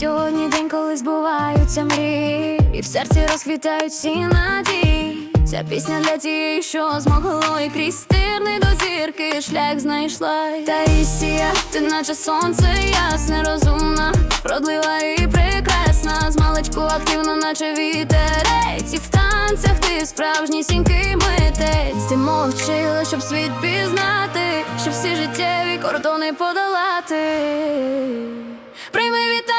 Сьогодні день, коли збуваються мрії, і в серці розквітають всі надії. Ця пісня для тієї, що змогло і крізь стирни до зірки шлях знайшла. Таїсія, ти наче сонце, ясне, розумна, вродлива і прекрасна. З маличку активно, наче вітерець, і в танцях ти справжній сінький митець. Ти мовчила, щоб світ пізнати, щоб всі життєві кордони подолати.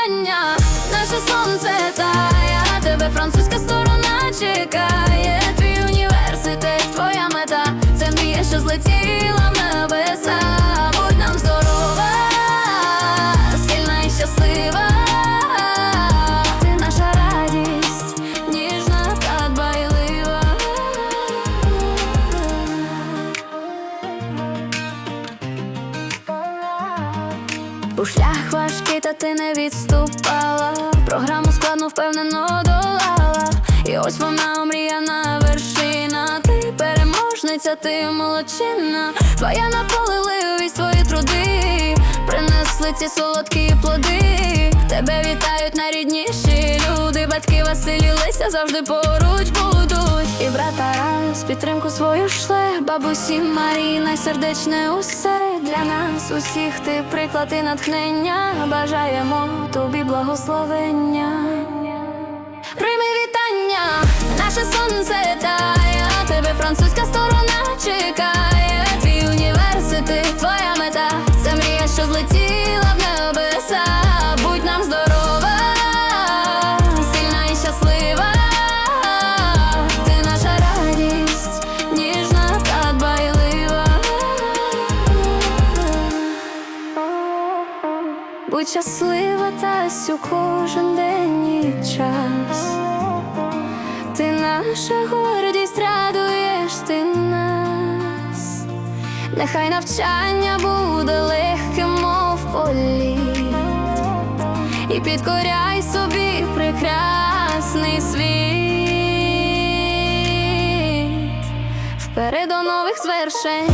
Вітання, наше сонце тає, тебе французька сторона чекає. Твій університет, твоя мета, це мрія, що злетіла У шлях важкий, та ти не відступала. Програму складно впевнено долала. І ось вона омріяна вершина. Ти переможниця, ти молодчина. Твоя наполегливість, твої труди принесли ці солодкі плоди. Тебе вітають найрідніші люди. Батьки Василі Леся завжди поруч будуть. І брат Тарас підтримку свою шле. Бабусі Марії, найсердечне усе для нас усіх ти приклад і натхнення. Бажаємо тобі благословення. Будь щаслива Тасю кожен день і час. Ти наша гордість, радуєш ти нас. Нехай навчання буде легким, мов політ. І підкоряй собі прекрасний світ. Вперед до нових звершень.